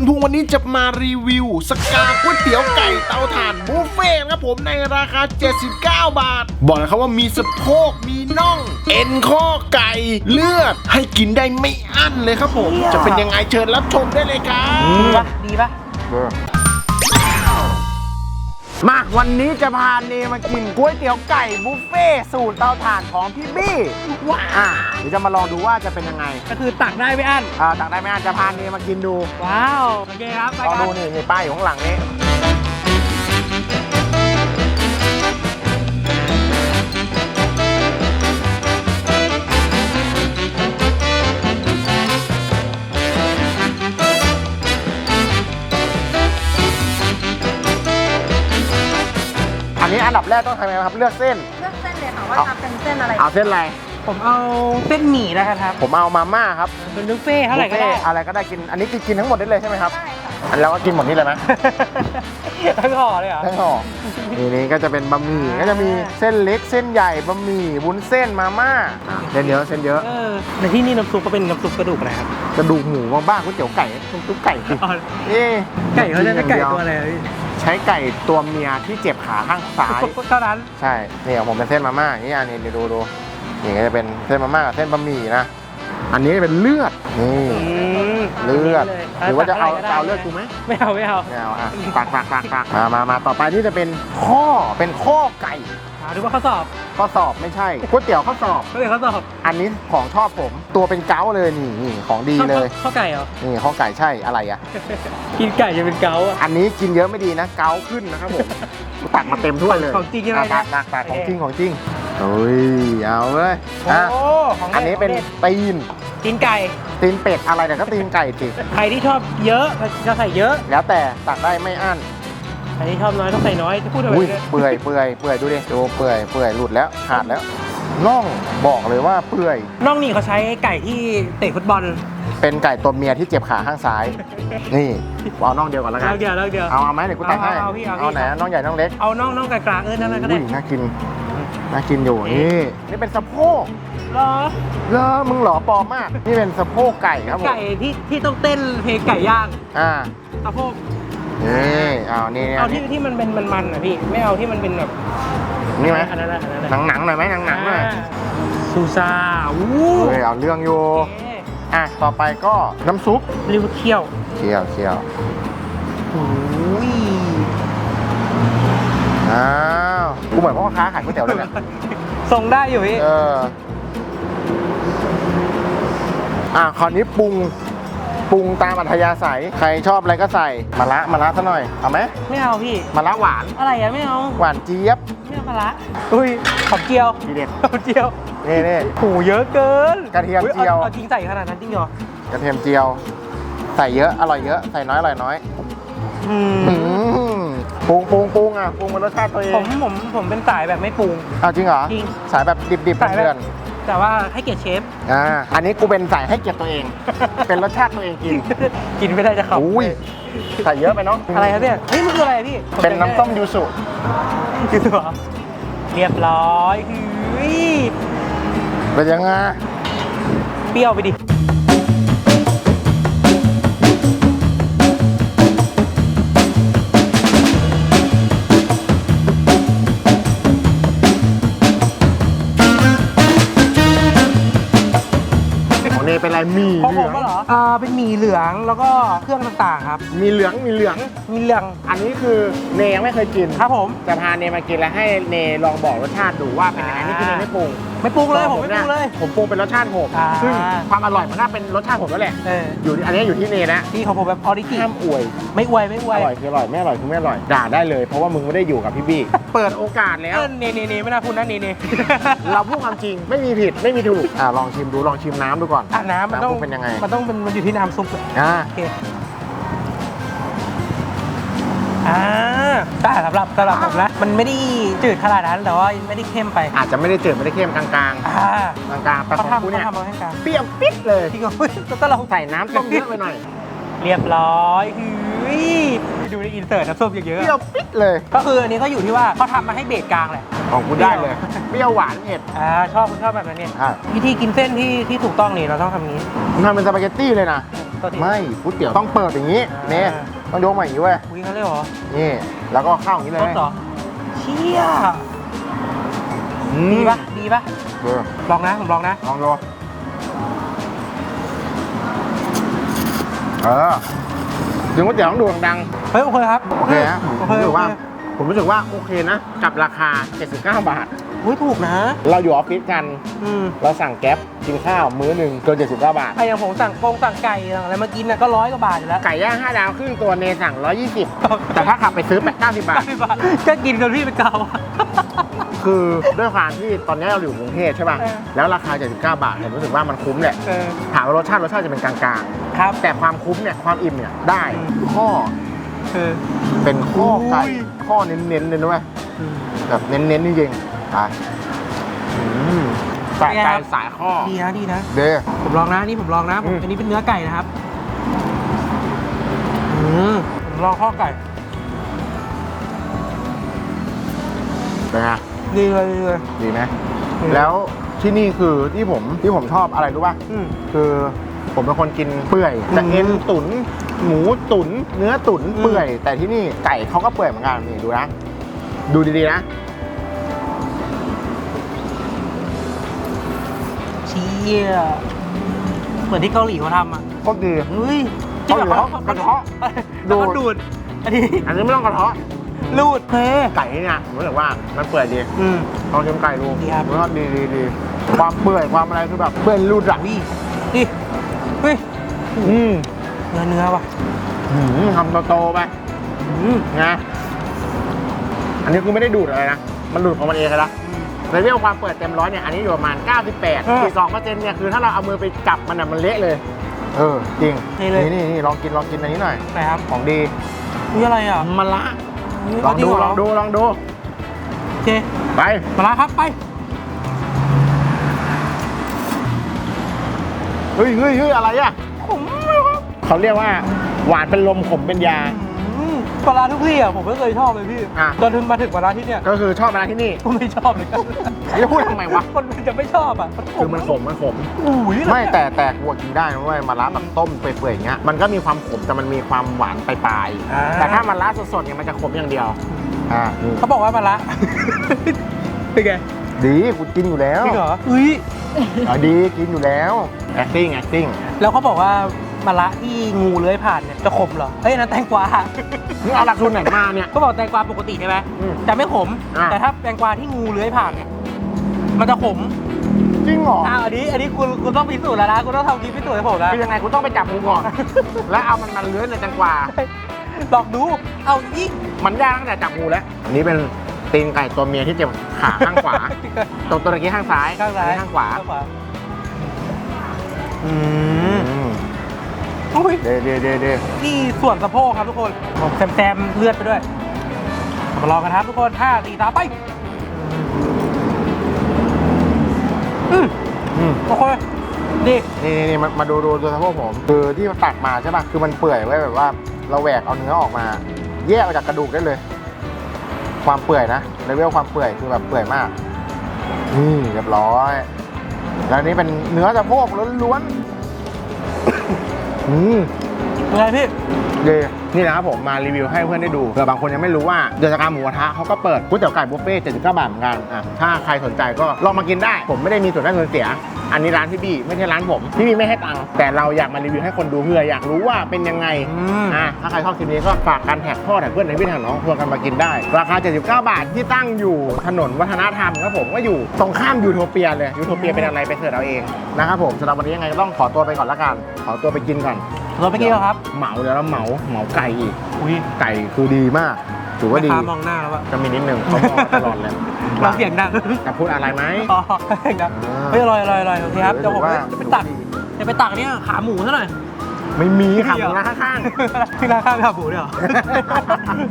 ญภูมิวันนี้จะมารีวิว สกาก๋วยเตี๋ยวไก่เตาถ่านบุฟเฟ่ต์นะครับผมในราคา 79 บาท บอกเลยครับว่ามีสะโพกมีน่อง เอ็นข้อไก่เลือด ให้กินได้ไม่อั้นเลยครับผม จะเป็นยังไงเชิญรับชมได้เลยครับ ดีปะดีปะ มาวันนี้จะพาเนมากินก๋วยเตี๋ยวไก่บุฟเฟ่ต์สูตรเตาถ่านของพี่บี้ว้าอะเดี๋ยวจะมาลองดูว่าจะเป็นยังไงก็คือตักได้ไม่อั้นอ่าตักได้ไหมอะจะพาเนมากินดูว้าวโอเคครับไปลองกัดูนนี่นี่ป้ายอยู่ข้างหลังนี้ แรกต้องทำยังไงครับเลือกเส้น เลือกเส้นเลยค่ะว่าเอาจะเป็นเส้นอะไร เอาเส้นอะไร ผมเอาเส้นหมี่แล้วกันครับผมเอามาม่าครับเป็นบุฟเฟ่ต์เท่าไหร่ก็ได้บุฟฟ่ต์อะไรก็ได้กิน อันนี้คือกินทั้งหมดได้เลยใช่ไหมครับ ได้ค่ะอันแล้วก็กินหมดนี่เลยไหม ทั้งห่อเลยเหรอ ทั้งห่อ นี่นี่ก็จะเป็นบะหมี่ ก็จะมีเส้นเล็กเส้นใหญ่บะหมี่วุ้นเส้นมาม่าอะเส้นเยอะเส้นเยอะเออในที่นี่น้ำซุปก็เป็นน้ำซุปกระดูกอะไรครับกระดูกหมูบ้างๆก๋วยเตี๋ยวไก่ตุ๊กไก่สิอ๋อเอ๊ะไก่เขาจะใช้ไก่ตัวอะไรอะพี่ ใช้ไก่ตัวเมียที่เจ็บขาข้างซ้าย เท่านั้น ใช่นี่ของผมเป็นเส้นมาม่าอย่างนี้อันนี้เดี๋ยวดูดูนี่ก็จะเป็นเส้นมาม่ากับเส้นบะหมี่นะ อันนี้เป็นเลือดนี่ อืม เลือดนี่ยหรือว่าจะเอาตักจะท่เอาไหเลืร่อดกูไหมไม่เอาไม่เอาไม่เอาอะตักตักตักตักมามามาต่อไปนี่จะเป็นข้อเป็นข้อไก่อ่าดูว่าเขาสอบข้อสอบไม่ใช่ก๋วยเตี๋ยวข้อสอบ ก็เลยเขาสอบอันนี้ของชอบผมตัวเป็นเก้าเลยนี่นี่ของดีเลยข้าวไก่เหรอนี่ข้อไก่ใช่อะไรอะ กินไก่จะเป็นเกาอะอันนี้กินเยอะไม่ดีนะเกาขึ้นนะครับผมกูตักมาเต็มถ้วยเลยของจริงใช่ไหมตักตักตักของจริงของจริงเฮ้ยเอาเลยอะโอ้ของอันนี้เป็นด็ดตีน กินไก่ ตีนเป็ดอะไรแต่ก็ตีนไก่สิใครที่ชอบเยอะจะใส่เยอะ แล้วแต่ตักได้ไม่อั้นใครที่ชอบน้อยต้องใส่น้อยจะพูดอะไรอุ้ยเนี่ยเปื่อยเปื่อยเปื่อยดูดิดูเปื่อยเปื่อยหลุดแล้วขาดแล้วน่องบอกเลยว่าเปื่อยน้องนี่เขาใช้ไก่ที่เตะฟุตบอล เป็นไก่ตัวเมียที่เจ็บขาข้างซ้าย นี่เอาน่องเดียวก่อนแล้วกันเลิกเดียวเลิกเดียวเอาเอาไหมเดี๋ยวกูตักให้เอาเอาพี่เอาพี่เอาไหนน้องใหญ่น้องเล็กเอาน้องน้องกลางๆเออนั่นนะก็ได้อุ้ยน่ากินน่ากินอยู่นี่นี่เป็นสะโพก รอเลอมึงเหรอปลอมมาก นี่เป็นสะโพกไก่ครับผมไก่ที่ที่ต้องเต้นเพลงไก่ย่างอ่าสะโพกนี่เอานี่เอาที่ที่มันเป็นมันๆอะพี่ ไม่เอาที่มันเป็นแบบนี่ไหมอันนั้นอะอันนั้นอะหนังหนังๆหน่อยไหมหนังหนังๆหน่อยาซูซาวู้เฮ้ยเอาเรื่องอยู่โอเคอะต่อไปก็น้ำซุปริวาเคี่ยวเคี่ยวเคี่ยวโอ้ยอ้าวกูเหมือนพ่อค้าขายก๋วยเตี๋ยวเลยเนี่ยส่งได้อยู่พี่เออ อะคราวนี้ปรุงปรุงตามอัธยาศัยใครชอบอะไรก็ใส่มะระมะระซะหน่อยเอาไหมไม่เอาพี่ มะระหวานอะไรอะไม่เอาหวานเจี๊ยบไม่เอาปลาร้าอุ้ยหอมเจียวทีเด็ดหอมเจียวนี่นี่โหเยอะเกินกระเทียมอุ๊เจียวอาอาจริงใส่ขนาดนั้นจริงเหรอกระเทียมเจียว ใส่เยอะอร่อยเยอะใส่น้อยอร่อยน้อยอืมอืมปรุงปรุงปรุงอะปรุงเป็นรสชาติตัวเองผมผมผมเป็นสายแบบไม่ปรุงเอาจริงเหรอจริง สายแบบดิบๆสายแบบเพื่อน แต่ว่าให้เกียรติเชฟๆอ่าอันนี้กูเป็นสายให้เกียรติตัวเอง เป็นรสชาติตัวเองกินกินไม่ได้จะขับอุ้ยใส่เยอะไปเนาะอะไรครับเนี่ยเฮ้ยมันคืออะไรอะพี่เป็นน้ำส้มยูสุยูสุเหรอเรียบร้อยเฮ้ยเป็นยังไงเปรี้ยวไปดิ เนเป็นอะไรมีของเหผลืมองก็เหรออ่าเป็นหมี่เหลืองแล้วก็เครื่องต่างๆครับ มีเหลืองมีเหลือง มีเหลืองอันนี้คือเนยังไม่เคยกินครับผม จะพาเนมากินแล้วให้เนลองบอกรสชาติดูว่าเป็นยังไงอ่า นี่คือเนไม่ปรุง ไม่ปรุงเลยผมไม่ปรุงเลย ผมปรุงเป็นรสชาติผมอ่า ซึ่งความอร่อยมันน่าเป็นรสชาติผมแล้วแหละ เอออยู่ที่อันนี้อยู่ที่เนนะที่ของผมแบบออริจิห้ามอวยไม่อวยไม่อวอยร่อยคืออร่อยไม่อร่อยคือไม่อร่อยด่าได้เลย เพราะว่ามึงไม่ได้อยู่กับพี่บี้ เปิดโอกาสแล้ว เออเนเนเนไม่น่าพูดนะเนเนเราพูดความจริงไม่มีผิดไม่มีถูกอ่าลองชิมดูลองชิมน้ำดูก่อน อะน้ำมันต้องน้ำเป็นยังไง มันต้องเป็นมันอยู่ที่น้ำซุปเลยอ่าโอเค อ่าแต่สำหรับสำหรับผมนะ มันไม่ได้จืดขนาดนั้น แต่ว่าไม่ได้เข้มไปอาจจะไม่ได้จืดไม่ได้เค็มกลางอ่าๆกลางๆแต่เขาของกูทำเนี่ยเขาทำมาให้กลางเปรี้ยวปิ๊ดเลยพี่ก็เฮ้ยก็ลองใส่น้ำต้มเยอะไปหน่อยเรียบร้อยเฮ้ยไปดูในอินเสิร์ตน้ำซุปเยเปอะรี้ยวปิ๊ดเลยๆก็คืออันนี้ก็อยู่ที่ว่าเขาทำมาให้เบสกลางแหละ ของกูได้เลยเปรี้ยวหวานเผ็ดอ่าชอบคุณชอบแบบนั้นเนี่ยอะวิธีกินเส้นที่ที่ถูกต้องนี่เราต้องทำนี้ทำเป็นสปาเกตตี้เลยนะ ตัวทีไม่ก๋วยเตี๋ยวต้องเปิดอย่างนี้อ่านี่ ต้องยกมาอย่างนี้เว้ยอุ้ยเขาเรียกเหรอนี่ แล้วก็เข้าอย่างนี้เลรยถเหรอเชี่ยอืมดีปะดีปะเออลองนะผมลองนะลองดูเออถึงก๋วยเตี๋ยวต้องดูดังเฮ้ยโอเคครับๆโอเคนะผมโอเครู้สึโอกว่าเคผมรู้สึกว่าโอเคนะ กับราคา 79 บาท อุ้ยถูกนะ เราอยู่ออฟฟิศกัน อืมเราสั่งแก๊ปกินข้าวมื้อหนึ่งเกิน79บาท ไอ้อย่างผมสั่งโครงสั่งไก่สั่งอะไรมากินน่ะก็ร้อยกว่าบาทอยู่แล้ว ไก่ย่าง5ดาวครึ่งตัวเนสั่ง 120 แต่ถ้าขับไปซื้อ8 90บาทบาท ก็กินจนพี่เป็นเกาอะคือด้วยความที่ตอนนี้เราอยู่กรุงเทพใช่ป่ะ เออ แล้วราคา 79 บาทผมรู้สึกว่ามันคุ้มแหละ เออ ถามว่ารสชาติรสชาติจะเป็นกลางครับๆแต่ความคุ้มเนี่ยความอิ่มเนี่ยได้อืม ข้อเออ เป็นข้อไก่อุ้ย ข้อเน้นๆเลยด้วยอืมแบบเน้นๆจริงๆ ไปอืมสายเป็นไงไก่ครับสายข้อ ดีนะดีนะ เด้ ผมลองนะนี่ผมลองนะผมอืม อันนี้เป็นเนื้อไก่นะครับอืมผมลองข้อไก่เป็นไงดีเลยดีเลย ดีไหมอืม แล้วที่นี่คือที่ผมที่ผมชอบอะไรรู้ป่ะ อืม คือผมเป็นคนกินเปื่อยแต่อืมเอ็นตุน หมูตุน เนื้อตุนอืม เปื่อย แต่ที่นี่ไก่เขาก็เปื่อยเหมือนกันนี่ดูนะ ดูดีๆนะ เชี่ยเหมือนที่เกาหลีเขาทำอะก็ดี เฮ้ยเกาหลีเขากระเทาะแล้วก็ดูดูด อันนี้อันนี้ไม่ต้องกระเทาะลูดเฮ้ไก่ที่เนี่ยผมรู้สึกว่ามันเปื่อยดีอืมลองชิมไก่ดูดีครับผมว่าดีดีดีความเปื่อยความอะไรคือแบบเปื่อยรูดอะวิดิเฮ้ยอืมเนื้อเนื้อว่ะหืมทำโตๆไปอืมนะอันนี้คือไม่ได้ดูดอะไรนะ มันดูดของมันเองเลยนะ ในเรื่องความเปิดเต็มร้อยเนี่ยอันนี้อยู่ประมาณ 98อีก2เปอร์เซ็นต์เนี่ยคือถ้าเราเอามือไปจับมันน่ะมันเละเลย เออ จริง นี่เลย นี่นี่ลองกินลองกินอันนี้หน่อยไหนครับของดีนี่อะไรอะมะละนี่ลองดูจริเหรลองดูลองดูโอเคไปมาละครับไปเฮ้ยเฮ้ยเฮ้ยอะไรอะผมไม่รู้ครับเขาเรียกว่าหวานเป็นลมขมเป็นยาอืม ปลาร้าทุกที่อะผมไม่เคยชอบเลยพี่อะ จนถึงมาถึงปลาร้าที่เนี่ยก็คือชอบมาที่นี่ผมไม่ชอบเลยครับจะพูดทำไมวะคนจะไม่ชอบอะคือมันขมมันขม อุ้ยไม่แต่แต่กลัวกินได้นะเว้ยมะระแบบต้มเปื่อยๆอย่างเงี้ยมันก็มีความขมแต่มันมีความหวานปลายๆแต่ถ้ามะระสดๆเนี่ยมันจะขมอย่างเดียวอ่านี่เขาบอกว่าปลาร้า เป็นไงดีกูกินอยู่แล้วจริงเหรออุ้ย อะดีกินอยู่แล้ว acting acting แล้วเขาบอกว่า มาละที่งูเลื้อยผ่านเนี่ยจะขมเหรอ เฮ้ยอันนั้นแตงกวา มึงเอาหลักสูตรไหนมาเนี่ย ก็บอกแตงกวาปกติใช่ไหมอืมจะไม่ขม อะ แต่ถ้าแตงกวาที่งูเลื้อยผ่านเนี่ยมันจะขมจริงเหรออ้าวอันนี้ อันนี้คุณคุณต้องพิสูจน์แล้วนะคุณต้องทำคลิปพิสูจน์ให้ผมนะ คือยังไงกูต้องไปจับงูก่อน แล้วเอามันมาเลื้อยในแตงกวา ลองดู เอายิ่งมันยากตั้งแต่จับงูแล้วอันนี้เป็นตีนไก่ตัวเมียที่เจ็บขาข้างขวา ตัวตัวตะกี้ข้างซ้ายข้างซ้ายอันนี้ข้างขวาข้างขวาอืม อืมอุ้ยเดเดเดเดนี่ส่วนสะโพกครับทุกคนผมแซมๆเลือดไปด้วยมาลองกันครับทุกคนห้าสี่สามไปอืมอืมโอเคดีนี่นี่นี่มามาดูดูตัวสะโพกผม คือที่มันตัดมาใช่ป่ะคือมันเปื่อยไว้แบบว่า เราแหวกเอาเนื้อออกมา แยกออกจากกระดูกได้เลย ความเปื่อยนะเลเวลความเปื่อยคือแบบเปื่อยมากนี่เรียบร้อย แล้วอันนี้เป็นเนื้อสะโพกล้วนๆ อืมเป็นไงพี่เย่นี่นะครับผมมารีวิวให้เพื่อนได้ดูเผื่อบางคนยังไม่รู้ว่าเดือนสกาหมูกระทะเขาก็เปิดก๋วยเตี๋ยวไก่บุฟเฟ่ต์79บาทเหมือนกันอะถ้าใครสนใจก็ลองมากินได้ ผมไม่ได้มีส่วนได้ส่วนเสีย อันนี้ร้านพี่บี้ไม่ใช่ร้านผมพี่บี้ไม่ให้ตังค์แต่เราอยากมารีวิวให้คนดูเพื่ออยากรู้ว่าเป็นยังไงอืมอะถ้าใครชอบคลิปนี้ก็ฝากกันแท็กพ่อแท็กเพื่อนในพี่แท็กน้องชวนกันมากินได้ ราคา 79 บาทที่ตั้งอยู่ถนนวัฒนธรรมครับผมก็อยู่ตรงข้ามยูโทเปียเลยยูโทเปียเป็นอะไรไปเสิร์ชเอาเองนะครับผมสำหรับวันนี้ยังไงก็ต้องขอตัวไปก่อนละกัน ขอตัวไปกินก่อนรถเมื่อกี้เหรอครับ เหมาเดี๋ยวเราเหมาเหมาไก่อีก อุ้ยไก่คือดีมาก ถือว่าดี แม่ค้มองหน้าแล้วอะจะมีนิดนึงเขามองตลอดเลยเราเสียงดังจะพูดอะไรไหม อ๋อเสียงดังอ่าเฮ้ยอร่อยอร่อยอร่อยโอเคครับเออเดี๋ยวผมว่าจะไปตักจะไปตักเนี่ยขาหมูซะหน่อยไม่มีขับร้านข้างที่ร้านข้างขาหมูเนี่ยเหรอ